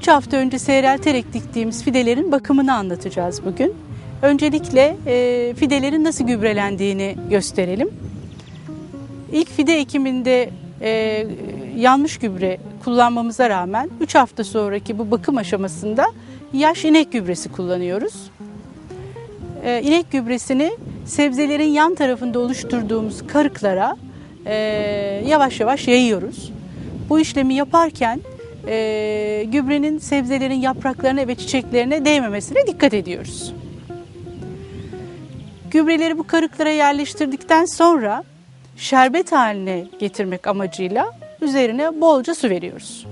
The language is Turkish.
3 hafta önce seyrelterek diktiğimiz fidelerin bakımını anlatacağız bugün. Öncelikle e, fidelerin nasıl gübrelendiğini gösterelim. İlk fide ekiminde e, yanlış gübre kullanmamıza rağmen 3 hafta sonraki bu bakım aşamasında yaş inek gübresi kullanıyoruz. E, inek gübresini sebzelerin yan tarafında oluşturduğumuz karıklara e, yavaş yavaş yayıyoruz. Bu işlemi yaparken e, gübrenin sebzelerin yapraklarına ve çiçeklerine değmemesine dikkat ediyoruz. Gübreleri bu karıklara yerleştirdikten sonra şerbet haline getirmek amacıyla üzerine bolca su veriyoruz.